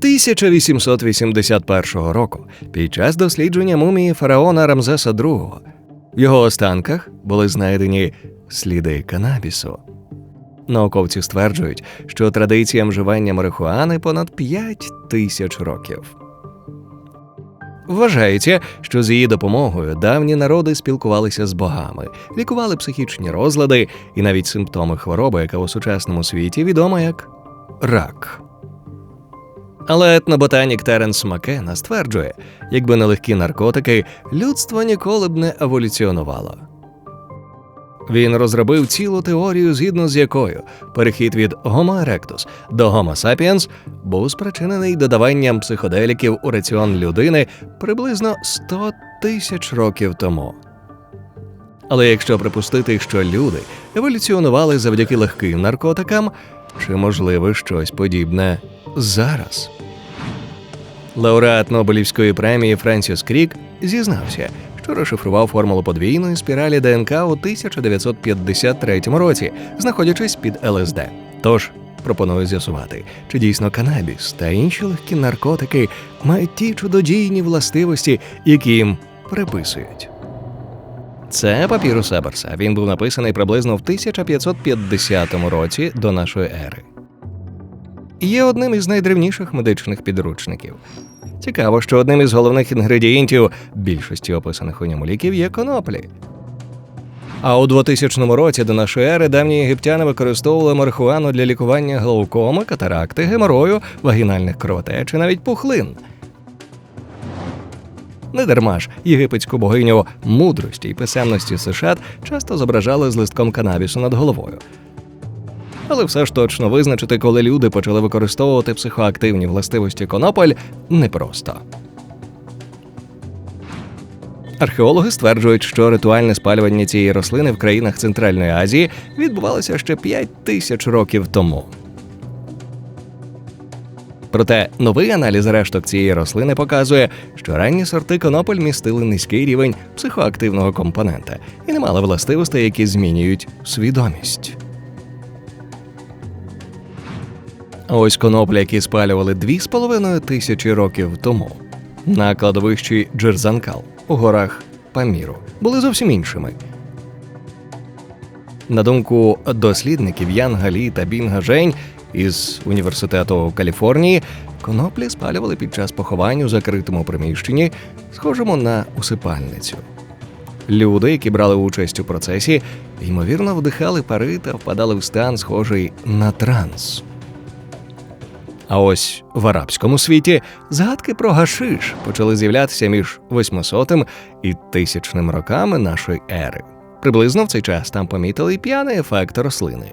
1881 року під час дослідження мумії фараона Рамзеса II в його останках були знайдені сліди канабісу. Науковці стверджують, що традиціям вживання марихуани понад 5 тисяч років. Вважається, що з її допомогою давні народи спілкувалися з богами, лікували психічні розлади і навіть симптоми хвороби, яка у сучасному світі відома як рак. Але етноботанік Теренс Макена стверджує, якби не легкі наркотики, людство ніколи б не еволюціонувало. Він розробив цілу теорію, згідно з якою перехід від Homo erectus до Homo sapiens був спричинений додаванням психоделіків у раціон людини приблизно 100 тисяч років тому. Але якщо припустити, що люди еволюціонували завдяки легким наркотикам, чи можливе щось подібне зараз? Лауреат Нобелівської премії Френсіс Крік зізнався, що розшифрував формулу подвійної спіралі ДНК у 1953 році, знаходячись під ЛСД. Тож пропоную з'ясувати, чи дійсно канабіс та інші легкі наркотики мають ті чудодійні властивості, які їм приписують. Це папірус Еберса. Він був написаний приблизно в 1550 році до нашої ери. Є одним із найдревніших медичних підручників. Цікаво, що одним із головних інгредієнтів більшості описаних у ньому ліків є коноплі. А у 2000 році до нашої ери давні єгиптяни використовували марихуану для лікування глаукоми, катаракти, геморою, вагінальних кровотеч і навіть пухлин. Недарма ж єгипетську богиню мудрості і писемності США часто зображали з листком канабісу над головою. Але все ж точно визначити, коли люди почали використовувати психоактивні властивості конопель, непросто. Археологи стверджують, що ритуальне спалювання цієї рослини в країнах Центральної Азії відбувалося ще 5 тисяч років тому. Проте новий аналіз решток цієї рослини показує, що ранні сорти конопель містили низький рівень психоактивного компонента і не мали властивостей, які змінюють свідомість. Ось конопля, які спалювали 2,5 тисячі років тому на кладовищі Джерзанкал у горах Паміру, були зовсім іншими. На думку дослідників Ян Галі та Бінга Жень із університету Каліфорнії, коноплі спалювали під час поховань у закритому приміщенні, схожому на усипальницю. Люди, які брали участь у процесі, ймовірно вдихали пари та впадали в стан, схожий на транс. А ось в арабському світі згадки про гашиш почали з'являтися між 800 і 1000 роками нашої ери. Приблизно в цей час там помітили й п'яний ефект рослини.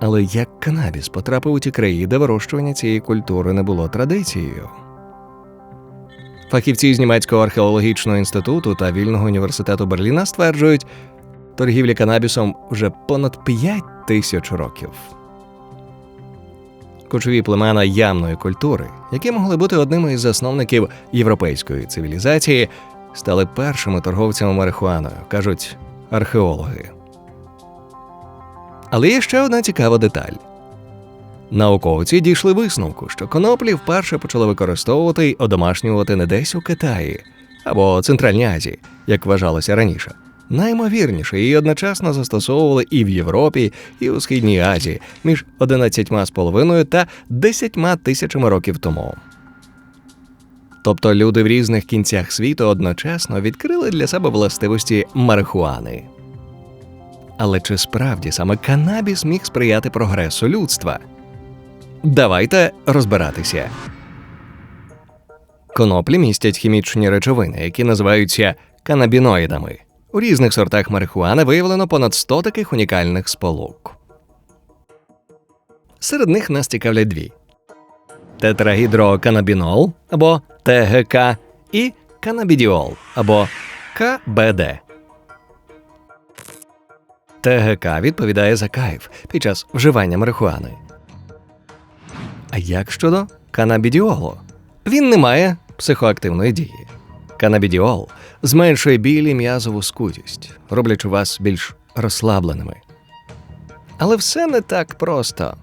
Але як канабіс потрапив у ті краї, де вирощування цієї культури не було традицією? Фахівці з німецького археологічного інституту та вільного університету Берліна стверджують, торгівля канабісом вже понад 5 тисяч років. Кочові племена ямної культури, які могли бути одними із засновників європейської цивілізації, стали першими торговцями марихуаною, кажуть археологи. Але є ще одна цікава деталь. Науковці дійшли висновку, що коноплі вперше почали використовувати й одомашнювати не десь у Китаї або Центральній Азії, як вважалося раніше. Наймовірніше її одночасно застосовували і в Європі, і у Східній Азії між 11,5 та 10 тисячами років тому. Тобто люди в різних кінцях світу одночасно відкрили для себе властивості марихуани. Але чи справді саме канабіс міг сприяти прогресу людства? Давайте розбиратися. Коноплі містять хімічні речовини, які називаються канабіноїдами. У різних сортах марихуани виявлено понад 100 таких унікальних сполук. Серед них нас цікавлять дві: тетрагідроканабінол або ТГК і канабідіол або КБД. ТГК відповідає за кайф під час вживання марихуани. А як щодо канабідіолу? Він не має психоактивної дії. Канабідіол зменшує біль і м'язову скутість, роблячи вас більш розслабленими. Але все не так просто.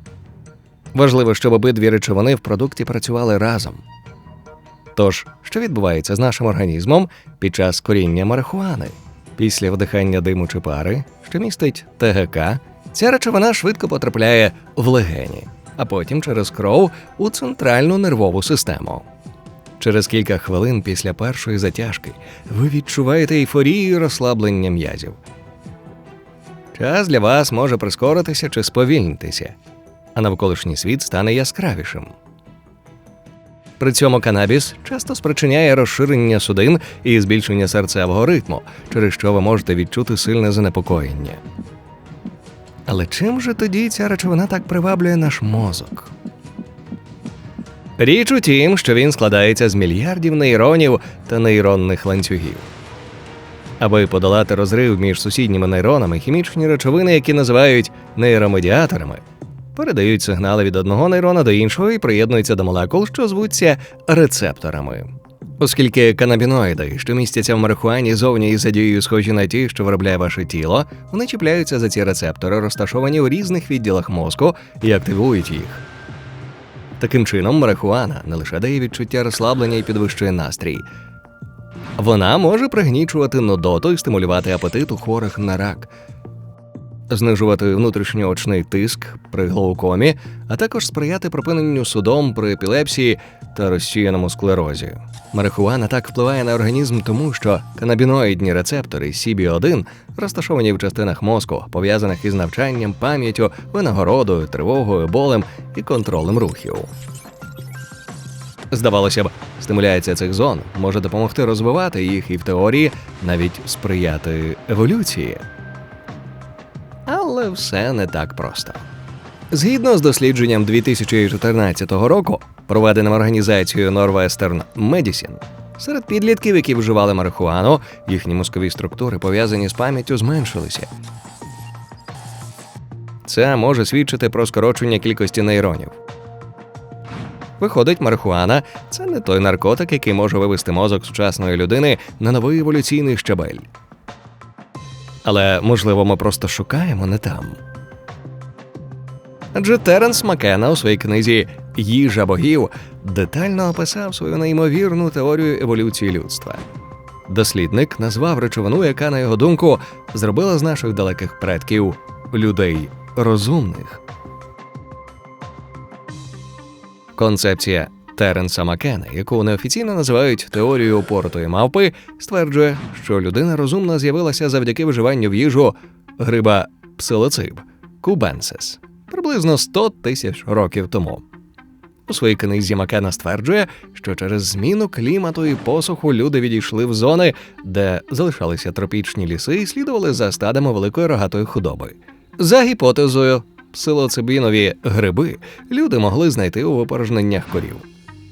Важливо, щоб обидві речовини в продукті працювали разом. Тож, що відбувається з нашим організмом під час коріння марихуани? Після вдихання диму чи пари, що містить ТГК, ця речовина швидко потрапляє в легені, а потім через кров у центральну нервову систему. Через кілька хвилин після першої затяжки ви відчуваєте ейфорію розслаблення м'язів. Час для вас може прискоритися чи сповільнитися, а навколишній світ стане яскравішим. При цьому канабіс часто спричиняє розширення судин і збільшення серцевого ритму, через що ви можете відчути сильне занепокоєння. Але чим же тоді ця речовина так приваблює наш мозок? Річ у тім, що він складається з мільярдів нейронів та нейронних ланцюгів. Аби подолати розрив між сусідніми нейронами, хімічні речовини, які називають нейромедіаторами, передають сигнали від одного нейрона до іншого і приєднуються до молекул, що звуться рецепторами. Оскільки канабіноїди, що містяться в марихуані, зовні і за дією схожі на ті, що виробляє ваше тіло, вони чіпляються за ці рецептори, розташовані у різних відділах мозку, і активують їх. Таким чином, марихуана не лише дає відчуття розслаблення і підвищує настрій. Вона може пригнічувати нудоту і стимулювати апетит у хворих на рак, знижувати внутрішньоочний тиск при глаукомі, а також сприяти припиненню судом при епілепсії та розсіяному склерозі. Марихуана так впливає на організм, тому що канабіноїдні рецептори CB1 розташовані в частинах мозку, пов'язаних із навчанням, пам'яттю, винагородою, тривогою, болем і контролем рухів. Здавалося б, стимуляція цих зон може допомогти розвивати їх і в теорії навіть сприяти еволюції. Але все не так просто. Згідно з дослідженням 2014 року, проведеним організацією Northwestern Medicine, серед підлітків, які вживали марихуану, їхні мозкові структури, пов'язані з пам'яттю, зменшилися. Це може свідчити про скорочення кількості нейронів. Виходить, марихуана це не той наркотик, який може вивести мозок сучасної людини на новий еволюційний щабель. Але, можливо, ми просто шукаємо не там. Адже Теренс Макена у своїй книзі Їжа богів детально описав свою неймовірну теорію еволюції людства. Дослідник назвав речовину, яка, на його думку, зробила з наших далеких предків людей розумних. Концепція Теренса Макена, яку неофіційно називають теорією упоротої мавпи, стверджує, що людина розумна з'явилася завдяки вживанню в їжу гриба псилоциб кубенсис приблизно 100 тисяч років тому. У своїй книзі Макена стверджує, що через зміну клімату і посуху люди відійшли в зони, де залишалися тропічні ліси і слідували за стадами великої рогатої худоби. За гіпотезою, псилоцибінові гриби люди могли знайти у випорожненнях корів.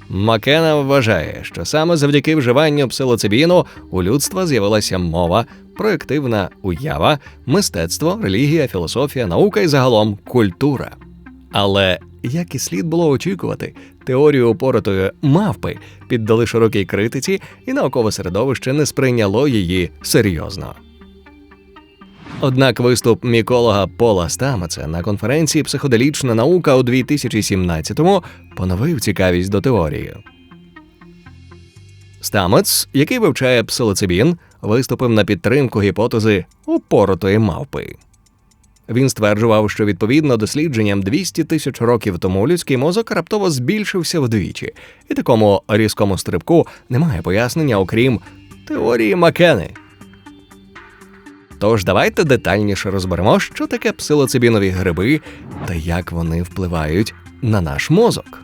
Макена вважає, що саме завдяки вживанню псилоцибіну у людства з'явилася мова, проєктивна уява, мистецтво, релігія, філософія, наука і загалом культура. Але як і слід було очікувати, теорію опоротої мавпи піддали широкій критиці, і наукове середовище не сприйняло її серйозно. Однак виступ міколога Пола Стамаца на конференції Психоделічна наука у 2017-му поновив цікавість до теорії. Стамец, який вивчає псилоцибін, виступив на підтримку гіпотези упоротої мавпи. Він стверджував, що відповідно дослідженням 200 тисяч років тому людський мозок раптово збільшився вдвічі, і такому різкому стрибку немає пояснення, окрім теорії Макени. Тож давайте детальніше розберемо, що таке псилоцибінові гриби та як вони впливають на наш мозок.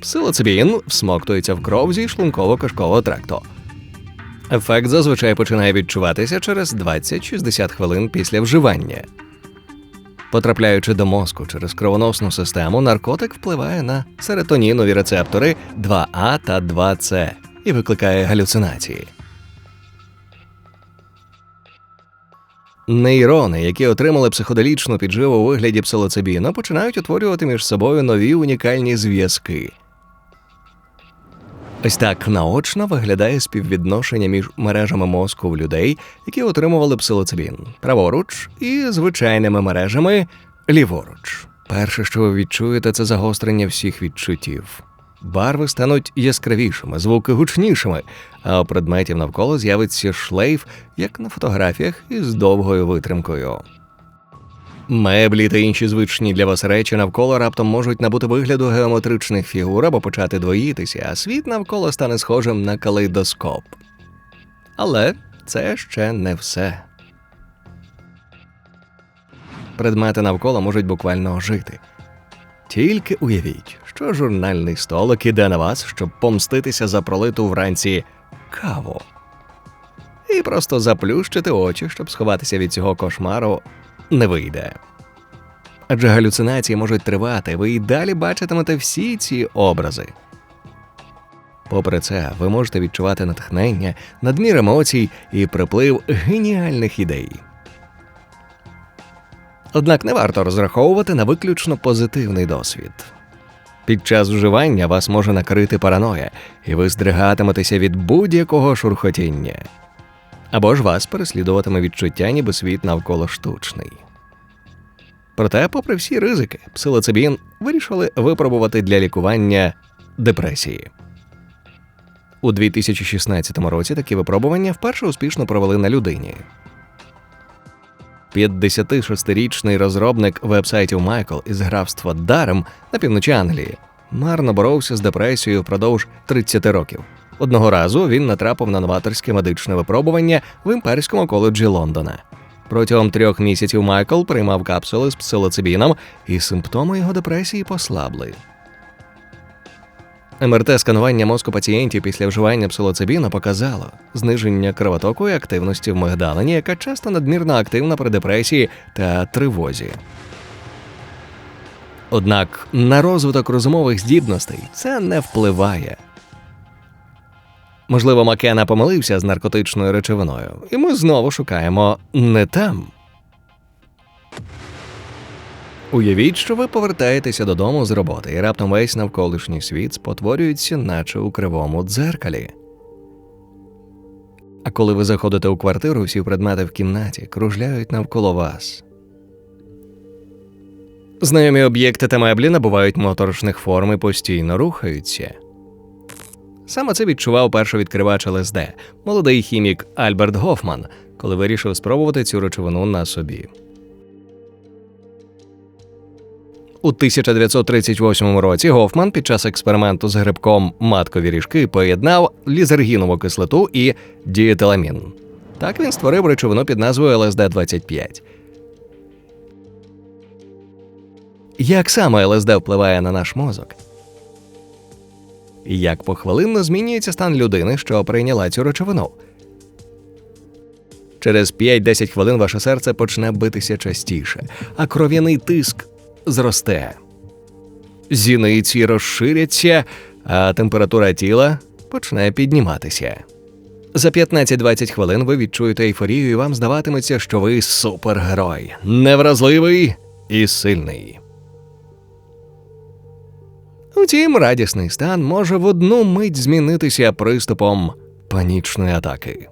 Псилоцибін всмоктується в кров зі шлунково-кишкового тракту. Ефект зазвичай починає відчуватися через 20-60 хвилин після вживання. Потрапляючи до мозку через кровоносну систему, наркотик впливає на серотонінові рецептори 2А та 2С і викликає галюцинації. Нейрони, які отримали психоделічну підживу у вигляді псилоцибіна, починають утворювати між собою нові унікальні зв'язки. Ось так наочно виглядає співвідношення між мережами мозку в людей, які отримували псилоцибін праворуч, і звичайними мережами ліворуч. Перше, що ви відчуєте, це загострення всіх відчуттів. Барви стануть яскравішими, звуки гучнішими, а у предметів навколо з'явиться шлейф, як на фотографіях, із довгою витримкою. Меблі та інші звичні для вас речі навколо раптом можуть набути вигляду геометричних фігур або почати двоїтися, а світ навколо стане схожим на калейдоскоп. Але це ще не все. Предмети навколо можуть буквально ожити. Тільки уявіть, що журнальний столик іде на вас, щоб помститися за пролиту вранці каву. І просто заплющити очі, щоб сховатися від цього кошмару, не вийде. Адже галюцинації можуть тривати, ви і далі бачитимете всі ці образи. Попри це, ви можете відчувати натхнення, надмір емоцій і приплив геніальних ідей. Однак не варто розраховувати на виключно позитивний досвід. Під час вживання вас може накрити параноя, і ви здригатиметеся від будь-якого шурхотіння. Або ж вас переслідуватиме відчуття, ніби світ навколо штучний. Проте, попри всі ризики, псилоцибін вирішили випробувати для лікування депресії. У 2016 році такі випробування вперше успішно провели на людині. 56-річний розробник вебсайтів Майкл із графства Дарем на півночі Англії марно боровся з депресією впродовж 30 років. Одного разу він натрапив на новаторське медичне випробування в імперському коледжі Лондона. Протягом трьох місяців Майкл приймав капсули з псилоцибіном, і симптоми його депресії послабли. МРТ-сканування мозку пацієнтів після вживання псилоцибіна показало зниження кровотоку і активності в мигдалині, яка часто надмірно активна при депресії та тривозі. Однак на розвиток розумових здібностей це не впливає. Можливо, Макена помилився з наркотичною речовиною, і ми знову шукаємо не там. Уявіть, що ви повертаєтеся додому з роботи, і раптом весь навколишній світ спотворюється, наче у кривому дзеркалі. А коли ви заходите у квартиру, всі предмети в кімнаті кружляють навколо вас. Знайомі об'єкти та меблі набувають моторошних форм і постійно рухаються. Саме це відчував першовідкривач ЛСД, молодий хімік Альберт Гофман, коли вирішив спробувати цю речовину на собі. У 1938 році Гофман під час експерименту з грибком маткові ріжки поєднав лізергінову кислоту і дієтиламін. Так він створив речовину під назвою ЛСД-25. Як саме ЛСД впливає на наш мозок? Як похвилинно змінюється стан людини, що прийняла цю речовину? Через 5-10 хвилин ваше серце почне битися частіше, а кров'яний тиск зросте. Зіниці розширяться, а температура тіла почне підніматися. За 15-20 хвилин ви відчуєте ейфорію, і вам здаватиметься, що ви супергерой, невразливий і сильний. Утім, радісний стан може в одну мить змінитися приступом панічної атаки.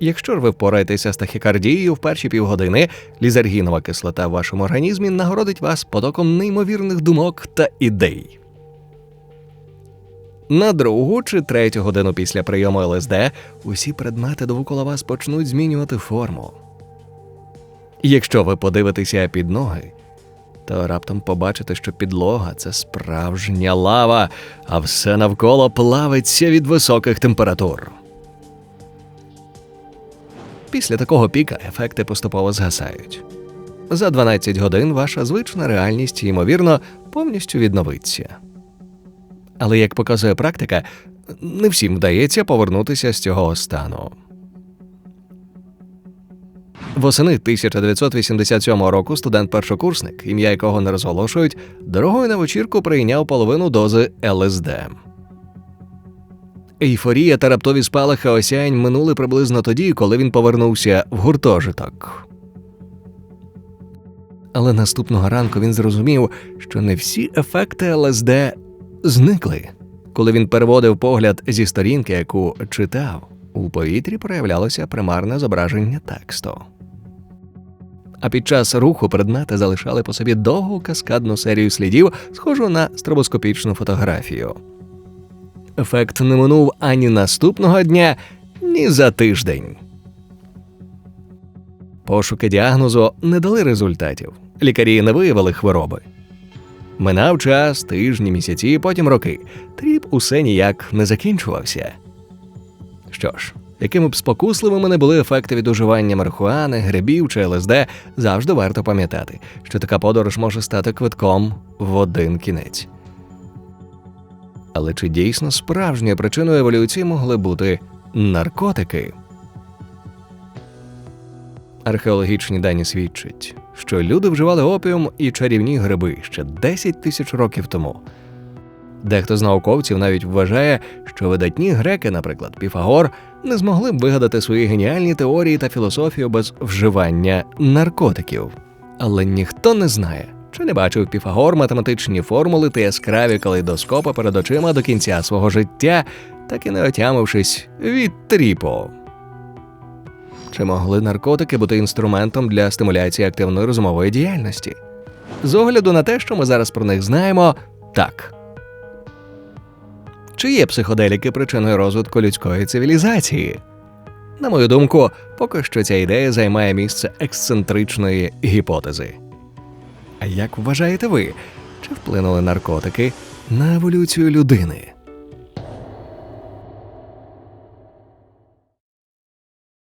Якщо ж ви впораєтеся з тахікардією в перші півгодини, лізергінова кислота в вашому організмі нагородить вас потоком неймовірних думок та ідей. На другу чи третю годину після прийому ЛСД усі предмети довкола вас почнуть змінювати форму. Якщо ви подивитеся під ноги, то раптом побачите, що підлога це справжня лава, а все навколо плавиться від високих температур. Після такого піка ефекти поступово згасають. За 12 годин ваша звична реальність, ймовірно, повністю відновиться. Але як показує практика, не всім вдається повернутися з цього стану. Восени 1987 року студент-першокурсник, ім'я якого не розголошують, дорогою на вечірку прийняв половину дози ЛСД. Ейфорія та раптові спалахи осяянь минули приблизно тоді, коли він повернувся в гуртожиток. Але наступного ранку він зрозумів, що не всі ефекти ЛСД зникли. Коли він переводив погляд зі сторінки, яку читав, у повітрі проявлялося примарне зображення тексту. а під час руху предмети залишали по собі довгу каскадну серію слідів, схожу на стробоскопічну фотографію. Ефект не минув ані наступного дня, ні за тиждень. Пошуки діагнозу не дали результатів. Лікарі не виявили хвороби. Минав час, тижні, місяці, потім роки. Тріп усе ніяк не закінчувався. Що ж, якими б спокусливими не були ефекти від уживання марихуани, грибів чи ЛСД, завжди варто пам'ятати, що така подорож може стати квитком в один кінець. Але чи дійсно справжньою причиною еволюції могли бути наркотики? Археологічні дані свідчать, що люди вживали опіум і чарівні гриби ще 10 тисяч років тому. Дехто з науковців навіть вважає, що видатні греки, наприклад, Піфагор, не змогли б вигадати свої геніальні теорії та філософію без вживання наркотиків. Але ніхто не знає, чи не бачив Піфагор математичні формули та яскраві калейдоскопи перед очима до кінця свого життя, так і не отямившись від тріпу. Чи могли наркотики бути інструментом для стимуляції активної розумової діяльності? З огляду на те, що ми зараз про них знаємо, так. Чи є психоделіки причиною розвитку людської цивілізації? На мою думку, поки що ця ідея займає місце ексцентричної гіпотези. Як вважаєте ви, чи вплинули наркотики на еволюцію людини?